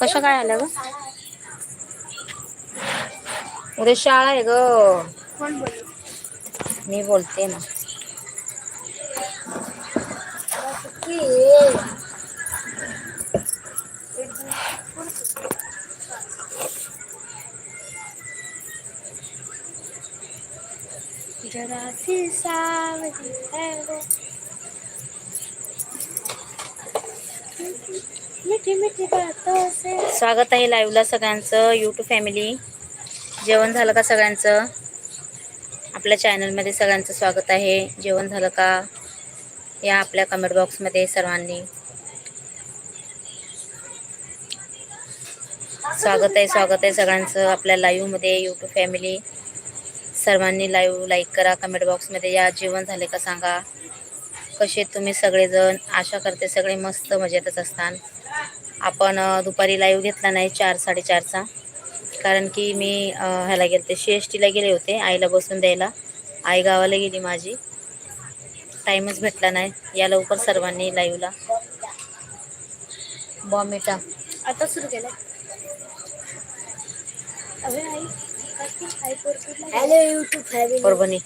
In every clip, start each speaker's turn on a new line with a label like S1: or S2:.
S1: कशा काय आल्या ग? उद्या शाळा आहे ग. मी बोलते ना. जरा सी सावरी स्वागत आहे लाईव्हला सगळ्यांचं यूट्यूब फॅमिली जेवण झालं का सगळ्यांचं? आपल्या चॅनलमध्ये सगळ्यांचं स्वागत आहे. जेवण झालं का? या आपल्या कमेंट बॉक्समध्ये सर्वांनी. स्वागत आहे स्वागत आहे सगळ्यांचं आपल्या लाईव्हमध्ये यूट्यूब फॅमिली सर्वांनी लाईव्ह लाईक करा कमेंट बॉक्समध्ये या जेवण झाले का सांगा. कसे तुम्ही सगळेजण आशा करते सगळे मस्त मजेतच असतात आपण दुपारी लाईव्ह घेतला नाही चार साडेचारचा कारण की मी ह्याला गेले ते सी एस टीला गेले होते आईला बसून द्यायला आई गावाला गेली माझी टाईमच भेटला नाही या लवकर सर्वांनी लाईव्हला बॉमिटा आता सुरू केलं हॅलो यूट्यूब फॅमिली परभणी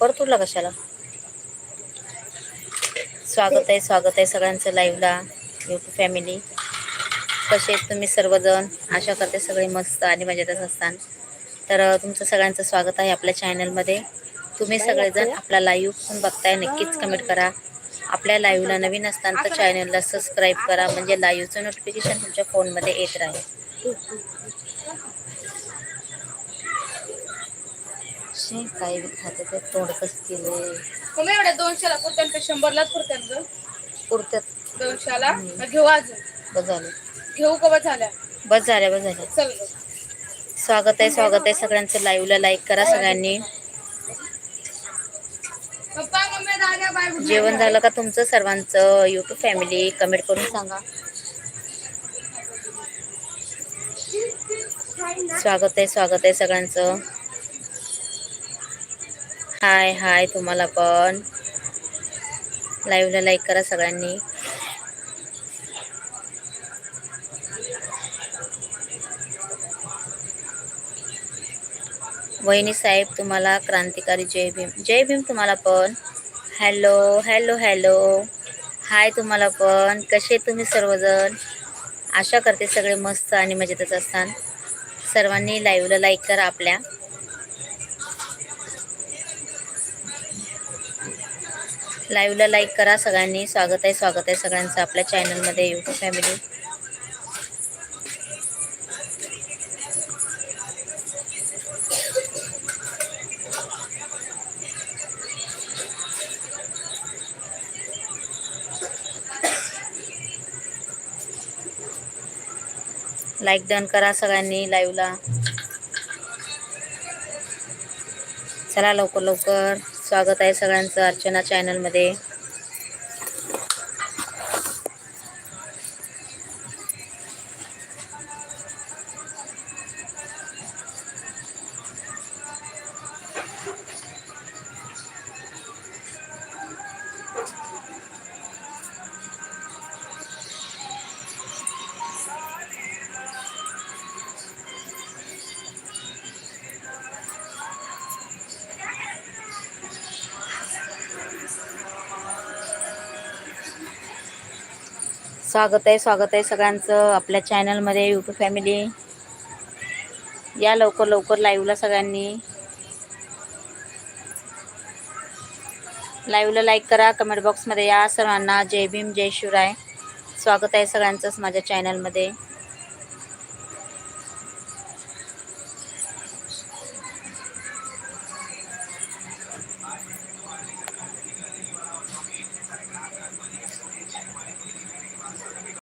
S1: परतूरला कशाला स्वागत आहे स्वागत आहे सगळ्यांचं लाईव्हला यूट्यूब फॅमिली कसे आहेत तुम्ही सर्वजण? आशा करते सगळे मस्त आणि मजेतच असतात तर तुमचं सगळ्यांचं स्वागत आहे आपल्या चॅनलमध्ये तुम्ही सगळेजण आपला लाईव्ह पण बघताय नक्कीच कमेंट करा. आपल्या लाईव्हला नवीन असताना तर चॅनलला सबस्क्राईब करा. म्हणजे लाईव्हचं नोटिफिकेशन तुमच्या फोनमध्ये येत राहील. शे काय खाते ते तोंड कसं केलं.
S2: तुम्ही एवढ्या दोनशेला पुरत्यान शंभरलाच पुरत्यान ग?
S1: पुरत्यात
S2: दोनशेला? घेऊ अजून.
S1: बस झालं
S2: घेऊ का बस झाल्या
S1: बस झाल्या बस झाल्या
S2: चल ग.
S1: स्वागत आहे स्वागत आहे सगळ्यांचं. लाईव्हला लाईक करा सगळ्यांनी.
S2: पप्पा मम्मी दादा बाय
S1: जेवण झालं का तुमचं सर्वांचं? यूट्यूब फॅमिली कमेंट करून सांगा. स्वागत आहे स्वागत आहे सगळ्यांचं. हाय हाय तुम्हाला पण. लाईव्हला लाईक करा सगळ्यांनी. वहिनी साहेब तुम्हाला क्रांतिकारी जय भीम जय भीम तुम्हाला पण. हॅलो हॅलो हॅलो हाय तुम्हाला पण. कसे तुम्ही सर्वजण? आशा करते सगळे मस्त आणि मजेतच असतात सर्वांनी लाईव्हला लाईक करा आपल्या. लाईव्हला लाईक करा सगळ्यांनी. स्वागत आहे स्वागत आहे सगळ्यांचं आपल्या चॅनलमध्ये यूट्यूब फॅमिली लाईक डन करा सगळ्यांनी लाईव्हला. चला लवकर लवकर. स्वागत आहे सगळ्यांचं अर्चना चॅनलमध्ये स्वागत आहे स्वागत आहे सगळ्यांचं आपल्या चॅनलमध्ये यूट्यूब फॅमिली या लवकर लवकर लाईव्हला सगळ्यांनी. लाईव्हला लाईक करा कमेंट बॉक्समध्ये या सर्वांना. जय भीम जय शिवराय. स्वागत आहे सगळ्यांचंच माझ्या चॅनलमध्ये